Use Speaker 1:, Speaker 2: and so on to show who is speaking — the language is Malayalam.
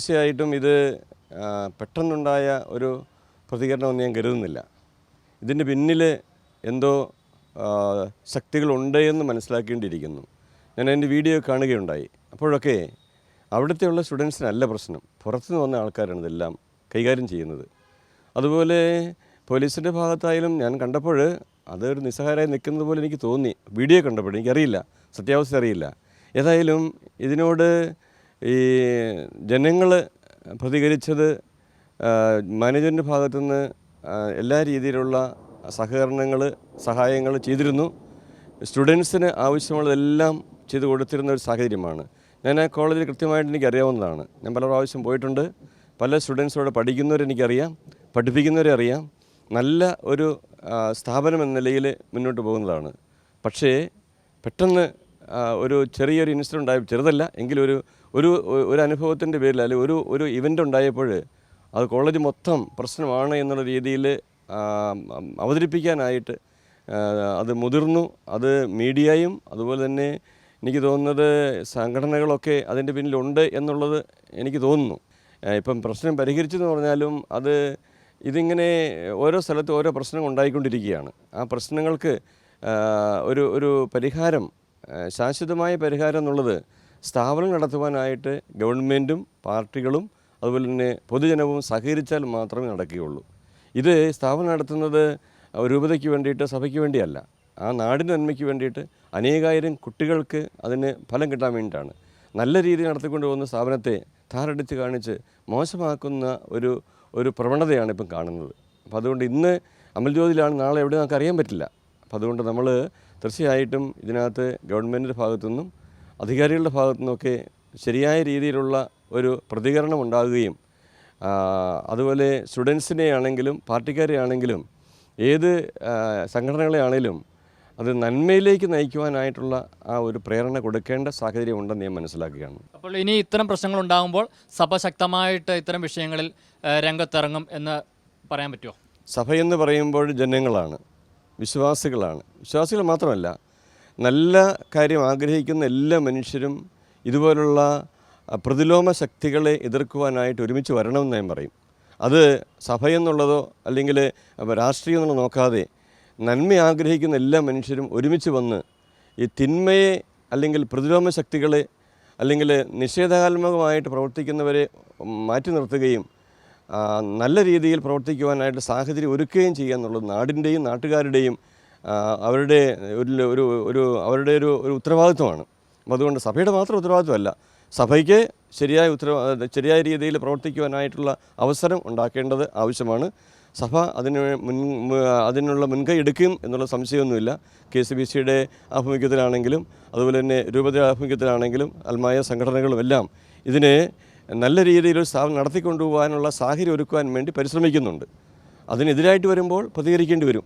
Speaker 1: തീർച്ചയായിട്ടും ഇത് പെട്ടെന്നുണ്ടായ ഒരു പ്രതികരണമെന്ന് ഞാൻ കരുതുന്നില്ല. ഇതിന്റെ പിന്നിൽ എന്തോ ശക്തികളുണ്ട് എന്ന് മനസ്സിലാക്കേണ്ടിയിരിക്കുന്നു. ഞാൻ അതിന്റെ വീഡിയോ കാണുകയുണ്ടായി. അപ്പോഴൊക്കെ അവിടുത്തെയുള്ള സ്റ്റുഡൻസിനല്ല പ്രശ്നം. പുറത്തുനിന്ന് വന്ന ആൾക്കാരാണ് ഇതെല്ലാം കൈകാര്യം ചെയ്യുന്നത്. അതുപോലെ പോലീസിന്റെ ഭാഗത്തായാലും ഞാൻ കണ്ടപ്പോൾ അതൊരു നിസ്സഹായരായി നിൽക്കുന്നത് പോലെ എനിക്ക് തോന്നി. വീഡിയോ കണ്ടപ്പോൾ എനിക്കറിയില്ല. സത്യാവസ്ഥ അറിയില്ല. ഏതായാലും ഇതിനോട് ഈ ജനങ്ങൾ പ്രതികരിച്ചത് മാനേജ്മെന്റ് ഭാഗത്തുനിന്ന് നിന്ന് എല്ലാ രീതിയിലുള്ള സഹകരണങ്ങൾ സഹായങ്ങൾ ചെയ്തിരുന്നു. സ്റ്റുഡൻസിന് ആവശ്യമുള്ളതെല്ലാം ചെയ്തു കൊടുത്തിരുന്ന ഒരു സാഹചര്യമാണ്. ഞാൻ ആ കോളേജിൽ കൃത്യമായിട്ട് എനിക്ക് അറിയാവുന്നതാണ് ഞാൻ പല പ്രാവശ്യം പോയിട്ടുണ്ട്. പല സ്റ്റുഡൻസോടെ പഠിക്കുന്നവരെ എനിക്കറിയാം പഠിപ്പിക്കുന്നവരെ അറിയാം. നല്ല ഒരു സ്ഥാപനം എന്ന നിലയിൽ മുന്നോട്ട് പോകുന്നതാണ്. പക്ഷേ പെട്ടെന്ന് ഒരു ചെറിയൊരു ഇൻസിഡന്റ് ഉണ്ടായ ചെറുതല്ല എങ്കിലും ഒരു ഒരു അനുഭവത്തിന്റെ പേരിൽ അല്ലെങ്കിൽ ഒരു ഒരു ഇവന്റ് ഉണ്ടായപ്പോൾ അത് കോളേജ് മൊത്തം പ്രശ്നമാണ് എന്നുള്ള രീതിയിൽ അവതരിപ്പിക്കാനായിട്ട് അത് മുതിർന്നു അത് മീഡിയയും അതുപോലെ തന്നെ എനിക്ക് തോന്നുന്നത് സംഘടനകളൊക്കെ അതിന്റെ പിന്നിലുണ്ട് എന്നുള്ളത് എനിക്ക് തോന്നുന്നു. ഇപ്പം പ്രശ്നം പരിഹരിച്ചെന്ന് പറഞ്ഞാലും അത് ഇതിങ്ങനെ ഓരോ സ്ഥലത്തും ഓരോ പ്രശ്നങ്ങൾ ഉണ്ടായിക്കൊണ്ടിരിക്കുകയാണ്. ആ പ്രശ്നങ്ങൾക്ക് ഒരു ഒരു പരിഹാരം ശാശ്വതമായ പരിഹാരം എന്നുള്ളത് സ്ഥാപനം നടത്തുവാനായിട്ട് ഗവൺമെന്റും പാർട്ടികളും അതുപോലെ തന്നെ പൊതുജനവും സഹകരിച്ചാൽ മാത്രമേ നടക്കുകയുള്ളൂ. ഇത് സ്ഥാപനം നടത്തുന്നത് രൂപതയ്ക്ക് വേണ്ടിയിട്ട് സഭയ്ക്ക് വേണ്ടിയല്ല. ആ നാടിന് നന്മയ്ക്ക് വേണ്ടിയിട്ട് അനേകായിരം കുട്ടികൾക്ക് അതിന് ഫലം കിട്ടാൻ വേണ്ടിയിട്ടാണ്. നല്ല രീതിയിൽ നടത്തിക്കൊണ്ട് പോകുന്ന സ്ഥാപനത്തെ താറടിച്ച് കാണിച്ച് മോശമാക്കുന്ന ഒരു ഒരു പ്രവണതയാണ് ഇപ്പം കാണുന്നത്. അപ്പോൾ അതുകൊണ്ട് ഇന്ന് അമൽജ്യോതിയിലാണ് നാളെ എവിടെ നമുക്ക് അറിയാൻ പറ്റില്ല. അപ്പോൾ അതുകൊണ്ട് നമ്മൾ തീർച്ചയായിട്ടും ഇതിനകത്ത് ഗവൺമെന്റിന്റെ ഭാഗത്തുനിന്നും അധികാരികളുടെ ഭാഗത്തു നിന്നൊക്കെ ശരിയായ രീതിയിലുള്ള ഒരു പ്രതികരണം ഉണ്ടാകുകയും അതുപോലെ സ്റ്റുഡൻസിനെ ആണെങ്കിലും പാർട്ടിക്കാരെ ആണെങ്കിലും ഏത് സംഘടനകളെ ആണെങ്കിലും അത് നന്മയിലേക്ക് നയിക്കുവാനായിട്ടുള്ള ആ ഒരു പ്രേരണ കൊടുക്കേണ്ട സാഹചര്യം ഉണ്ടെന്ന് ഞാൻ മനസ്സിലാക്കുകയാണ്.
Speaker 2: അപ്പോൾ ഇനി ഇത്തരം പ്രശ്നങ്ങൾ ഉണ്ടാകുമ്പോൾ സഭ ശക്തമായിട്ട് ഇത്തരം വിഷയങ്ങളിൽ രംഗത്തിറങ്ങും എന്ന് പറയാൻ പറ്റുമോ
Speaker 1: സഭയെന്ന് പറയുമ്പോൾ ജനങ്ങളാണ്. വിശ്വാസികളാണ്. വിശ്വാസികൾ മാത്രമല്ല നല്ല കാര്യം ആഗ്രഹിക്കുന്ന എല്ലാ മനുഷ്യരും ഇതുപോലുള്ള പ്രതിലോമ ശക്തികളെ എതിർക്കുവാനായിട്ട് ഒരുമിച്ച് വരണമെന്ന് ഞാൻ പറയും. അത് സഭയെന്നുള്ളതോ അല്ലെങ്കിൽ രാഷ്ട്രീയം എന്നുള്ളത് നോക്കാതെ നന്മ ആഗ്രഹിക്കുന്ന എല്ലാ മനുഷ്യരും ഒരുമിച്ച് വന്ന് ഈ തിന്മയെ അല്ലെങ്കിൽ പ്രതിലോമ ശക്തികളെ അല്ലെങ്കിൽ നിഷേധാത്മകമായിട്ട് പ്രവർത്തിക്കുന്നവരെ മാറ്റി നിർത്തുകയും നല്ല രീതിയിൽ പ്രവർത്തിക്കുവാനായിട്ട് സാഹചര്യം ഒരുക്കുകയും ചെയ്യുക എന്നുള്ളത് നാടിന്റെയും നാട്ടുകാരുടെയും അവരുടെ ഒരു ഒരു ഒരു അവരുടെ ഒരു ഒരു ഉത്തരവാദിത്വമാണ്. അപ്പോൾ അതുകൊണ്ട് സഭയുടെ മാത്രം ഉത്തരവാദിത്വമല്ല സഭയ്ക്ക് ശരിയായ ഉത്തരവാദ ശരിയായ രീതിയിൽ പ്രവർത്തിക്കുവാനായിട്ടുള്ള അവസരം ഉണ്ടാക്കേണ്ടത് ആവശ്യമാണ്. സഭ അതിന് മുൻ അതിനുള്ള മുൻകൈ എടുക്കും എന്നുള്ള സംശയമൊന്നുമില്ല. കെ സി ബി സിയുടെ ആഭിമുഖ്യത്തിലാണെങ്കിലും അതുപോലെ തന്നെ രൂപതയുടെ ആഭിമുഖ്യത്തിലാണെങ്കിലും അൽമായ സംഘടനകളുമെല്ലാം ഇതിനെ നല്ല രീതിയിൽ ഒരു സ്ഥാപനം നടത്തിക്കൊണ്ടുപോകാനുള്ള സാഹചര്യം ഒരുക്കുവാൻ വേണ്ടി പരിശ്രമിക്കുന്നുണ്ട്. അതിനെതിരായിട്ട് വരുമ്പോൾ പ്രതികരിക്കേണ്ടി വരും.